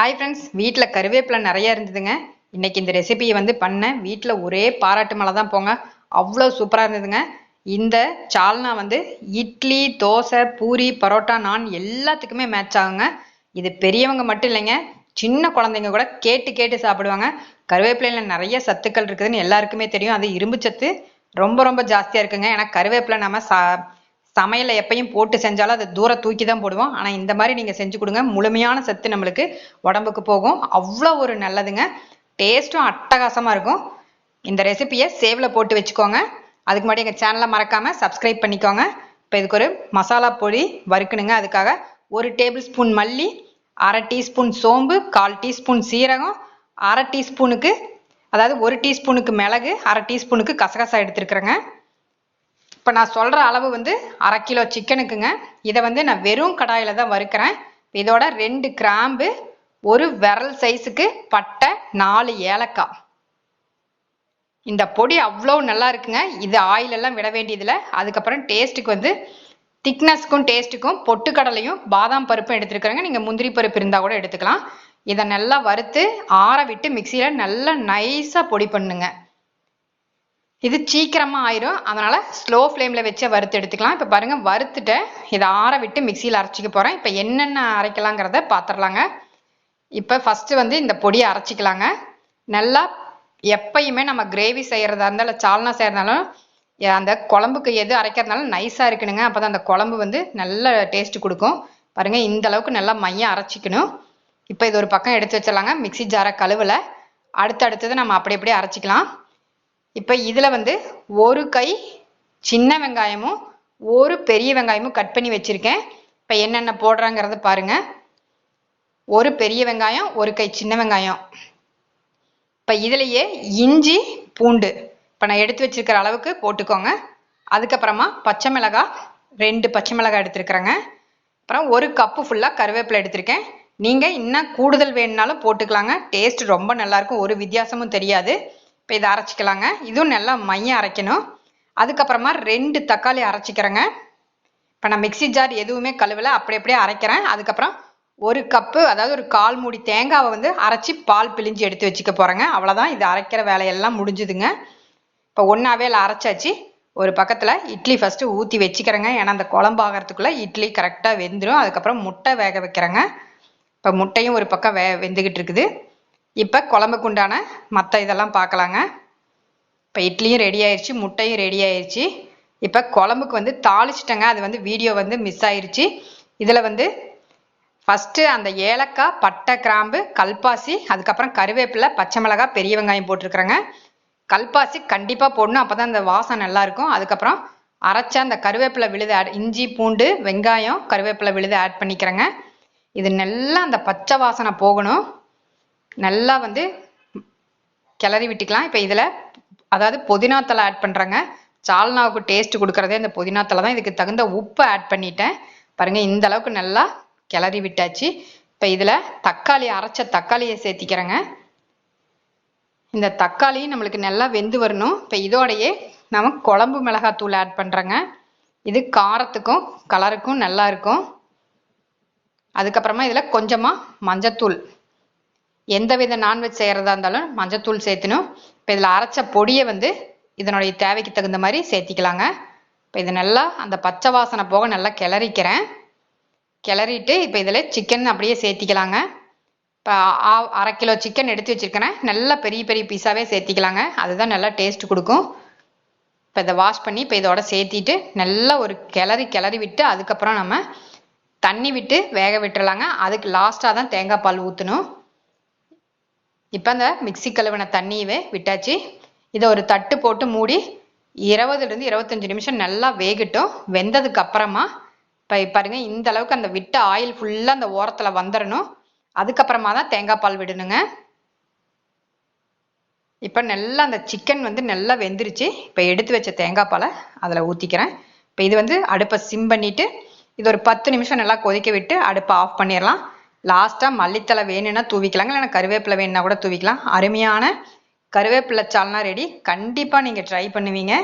Hi friends வீட்டில் கருவேப்பிலை நிறைய இருந்ததுங்க. இன்னைக்கு இந்த ரெசிபியை வந்து பண்ணேன் வீட்டில் ஒரே பாராட்டு மலை தான் போங்க. அவ்வளோ சூப்பராக இருந்ததுங்க. இந்த சால்னா வந்து இட்லி தோசை பூரி பரோட்டா நான் எல்லாத்துக்குமே மேட்ச் ஆகுங்க. இது பெரியவங்க மட்டும் இல்லைங்க. சின்ன குழந்தைங்க கூட கேட்டு கேட்டு சாப்பிடுவாங்க. கருவேப்பிலையில் நிறைய சத்துக்கள் இருக்குதுன்னு எல்லாருக்குமே தெரியும். அது இரும்பு சத்து ரொம்ப ரொம்ப ஜாஸ்தியாக இருக்குங்க. ஏன்னா கருவேப்பிலை நம்ம சா சமையலை எப்பயும் போட்டு செஞ்சாலும் அதை தூர தூக்கி தான் போடுவோம். ஆனால் இந்த மாதிரி நீங்கள் செஞ்சு கொடுங்க. முழுமையான சத்து நம்மளுக்கு உடம்புக்கு போகும். அவ்வளோ ஒரு நல்லதுங்க. டேஸ்ட்டும் அட்டகாசமாக இருக்கும். இந்த ரெசிபியை சேவில் போட்டு வச்சுக்கோங்க. அதுக்கு முன்னாடி எங்கள் சேனலை மறக்காமல் சப்ஸ்கிரைப் பண்ணிக்கோங்க. இப்போ இதுக்கு ஒரு மசாலா பொடி வறுக்கணுங்க. அதுக்காக ஒரு டேபிள் ஸ்பூன் மல்லி அரை டீஸ்பூன் சோம்பு கால் டீஸ்பூன் சீரகம் அரை டீஸ்பூனுக்கு அதாவது ஒரு டீஸ்பூனுக்கு மிளகு அரை டீஸ்பூனுக்கு கசகசா எடுத்துருக்குறேங்க. இப்போ நான் சொல்கிற அளவு வந்து அரை கிலோ சிக்கனுக்குங்க. இதை வந்து நான் வெறும் கடாயில் தான் வறுக்கிறேன். இதோட ரெண்டு கிராம்பு ஒரு விரல் சைஸுக்கு பட்டை நாலு ஏலக்காய். இந்த பொடி அவ்வளோ நல்லா இருக்குங்க. இது ஆயிலெல்லாம் விட வேண்டியதில்லை. அதுக்கப்புறம் டேஸ்ட்டுக்கு வந்து திக்னஸ்க்கும் டேஸ்ட்டுக்கும் பொட்டுக்கடலையும் பாதாம் பருப்பும் எடுத்துருக்குறேங்க. நீங்கள் முந்திரி பருப்பு இருந்தால் கூட எடுத்துக்கலாம். இதை நல்லா வறுத்து ஆற விட்டு மிக்சியில் நல்லா நைஸாக பொடி பண்ணுங்க. இது சீக்கிரமாக ஆயிரும். அதனால் ஸ்லோ ஃப்ளேமில் வச்சு வறுத்து எடுத்துக்கலாம். இப்போ பாருங்கள் வறுத்துட்டேன் இதை ஆற விட்டு மிக்சியில் அரைச்சிக்க போகிறேன் இப்போ என்னென்ன அரைக்கலாங்கிறத பார்த்துடலாங்க இப்போ ஃபஸ்ட்டு வந்து இந்த பொடியை அரைச்சிக்கலாங்க. நல்லா எப்பயுமே நம்ம கிரேவி செய்கிறதா இருந்தாலும் சால்னா செய்கிறதாலும் அந்த குழம்புக்கு எது அரைக்கிறதுனாலும் நைஸாக இருக்கணுங்க. அப்போ தான் அந்த குழம்பு வந்து நல்ல டேஸ்ட் கொடுக்கும். பாருங்கள் இந்த அளவுக்கு நல்லா மையம் அரைச்சிக்கணும். இப்போ இது ஒரு பக்கம் எடுத்து வச்சிடலாங்க. மிக்சி ஜாரை கழுவலை. அடுத்து அடுத்தது நம்ம அப்படி அப்படியே அரைச்சிக்கலாம். இப்போ இதில் வந்து ஒரு கை சின்ன வெங்காயமும் ஒரு பெரிய வெங்காயமும் கட் பண்ணி வச்சுருக்கேன். இப்போ என்னென்ன போடுறாங்கிறத பாருங்கள் ஒரு பெரிய வெங்காயம் ஒரு கை சின்ன வெங்காயம். இப்போ இதுலேயே இஞ்சி பூண்டு இப்போ நான் எடுத்து வச்சிருக்கிற அளவுக்கு போட்டுக்கோங்க. அதுக்கப்புறமா பச்சை மிளகாய் ரெண்டு பச்சை மிளகாய் எடுத்துருக்குறேங்க. அப்புறம் ஒரு கப்பு ஃபுல்லாக கருவேப்பிலை எடுத்திருக்கேன். நீங்கள் இன்னும் கூடுதல் வேணுனாலும் போட்டுக்கலாங்க. டேஸ்ட் ரொம்ப நல்லாயிருக்கும் ஒரு வித்தியாசமும் தெரியாது. இப்போ இதை அரைச்சிக்கலாங்க. இதுவும் நல்லா மையம் அரைக்கணும். அதுக்கப்புறமா ரெண்டு தக்காளி அரைச்சிக்கிறேங்க. இப்போ நான் மிக்சி ஜார் எதுவுமே கழுவலை. அப்படி அப்படியே அரைக்கிறேன். அதுக்கப்புறம் ஒரு கப்பு அதாவது ஒரு கால் மூடி தேங்காவை வந்து அரைச்சி பால் பிழிஞ்சு எடுத்து வச்சுக்க போகிறேங்க அவ்வளோதான் இது அரைக்கிற வேலையெல்லாம் முடிஞ்சுதுங்க. இப்போ ஒன்றாவே அரைச்சாச்சு. ஒரு பக்கத்தில் இட்லி ஃபஸ்ட்டு ஊற்றி வச்சுக்கிறேங்க. ஏன்னா அந்த குழம்பு ஆகிறதுக்குள்ளே இட்லி கரெக்டாக வெந்துடும் அதுக்கப்புறம் முட்டை வேக வைக்கிறேங்க. இப்போ முட்டையும் ஒரு பக்கம் வே வெந்துக்கிட்டு இருக்குது. இப்போ குழம்புக்கு உண்டான மற்ற இதெல்லாம் பார்க்கலாங்க இப்போ இட்லியும் ரெடி ஆயிடுச்சு முட்டையும் ரெடி ஆயிடுச்சு இப்போ குழம்புக்கு வந்து தாளிச்சிட்டேங்க. அது வந்து வீடியோ வந்து மிஸ் ஆயிடுச்சு இதில் வந்து ஃபஸ்ட்டு அந்த ஏலக்காய் பட்டை கிராம்பு கல்பாசி அதுக்கப்புறம் கருவேப்பிலை பச்சை மிளகாய் பெரிய வெங்காயம் போட்டிருக்கிறேங்க. கல்பாசி கண்டிப்பாக போடணும். அப்போ தான் அந்த வாசம் நல்லாயிருக்கும் அதுக்கப்புறம் அரைச்ச அந்த கருவேப்பிலை விழுது ஆட் இஞ்சி பூண்டு வெங்காயம் கருவேப்பிலை விழுது ஆட் பண்ணிக்கிறேங்க. இது நல்லா அந்த பச்சை வாசனை போகணும். நல்லா வந்து கிளறி விட்டுக்கலாம். இப்போ இதில் அதாவது புதினா தலை ஆட் பண்ணுறேங்க சால்னாவுக்கு டேஸ்ட் கொடுக்குறதே இந்த புதினா தலை தான். இதுக்கு தகுந்த உப்பு ஆட் பண்ணிட்டேன். பாருங்கள் இந்த அளவுக்கு நல்லா கிளறி விட்டாச்சு. இப்போ இதில் தக்காளி அரைச்ச தக்காளியை சேர்த்திக்கிறேங்க. இந்த தக்காளி நம்மளுக்கு நல்லா வெந்து வரணும். இப்போ இதோடையே நம்ம குழம்பு மிளகாத்தூள் ஆட் பண்ணுறேங்க இது காரத்துக்கும் கலருக்கும் நல்லா இருக்கும். அதுக்கப்புறமா இதில் கொஞ்சமாக மஞ்சத்தூள். எந்த வித நான்வெஜ் செய்கிறதா இருந்தாலும் மஞ்சத்தூள் சேர்த்தணும். இப்போ இதில் அரைச்ச பொடியை வந்து இதனுடைய தேவைக்கு தகுந்த மாதிரி சேர்த்திக்கலாங்க. இப்போ இது நல்லா அந்த பச்சை வாசனை போக நல்லா கிளறிக்கிறேன். கிளறிட்டு இப்போ இதில் சிக்கன் அப்படியே சேர்த்திக்கலாங்க. இப்போ அரை கிலோ சிக்கன் எடுத்து வச்சுருக்கிறேன் நல்லா பெரிய பெரிய பீஸாகவே சேர்த்திக்கலாங்க. அதுதான் நல்லா டேஸ்ட் கொடுக்கும். இப்போ இதை வாஷ் பண்ணி இப்போ இதோட சேர்த்திட்டு நல்லா ஒரு கிளறி கிளறி விட்டு அதுக்கப்புறம் நம்ம தண்ணி விட்டு வேக விட்டுறலாங்க. அதுக்கு லாஸ்ட்டாக தான் தேங்காய் பால் ஊற்றணும் இப்போ அந்த மிக்சி கழுவின தண்ணியவே விட்டாச்சு. இதை ஒரு தட்டு போட்டு மூடி இருபதுலேருந்து இருபத்தஞ்சி நிமிஷம் நல்லா வேகட்டும். வெந்ததுக்கு அப்புறமா இப்போ பாருங்க இந்த அளவுக்கு அந்த விட்ட ஆயில் ஃபுல்லாக அந்த ஓரத்தில் வந்துடணும் அதுக்கப்புறமா தான் தேங்காய் பால் விடணுங்க. இப்போ நல்லா அந்த சிக்கன் வந்து நல்லா வெந்துருச்சு. இப்போ எடுத்து வச்ச தேங்காய் பாலை அதில் ஊற்றிக்கிறேன் இப்போ இது வந்து அடுப்பை சிம் பண்ணிவிட்டு இது ஒரு பத்து நிமிஷம் நல்லா கொதிக்க விட்டு அடுப்பை ஆஃப் பண்ணிடலாம் லாஸ்ட்டாக மல்லித்தலை வேணும்னா தூவிக்கலாங்க. இல்லைன்னா கருவேப்பிலை வேணும்னா கூட தூவிக்கலாம். அருமையான கருவேப்பிலை சால்னா ரெடி கண்டிப்பாக நீங்கள் ட்ரை பண்ணுவீங்க.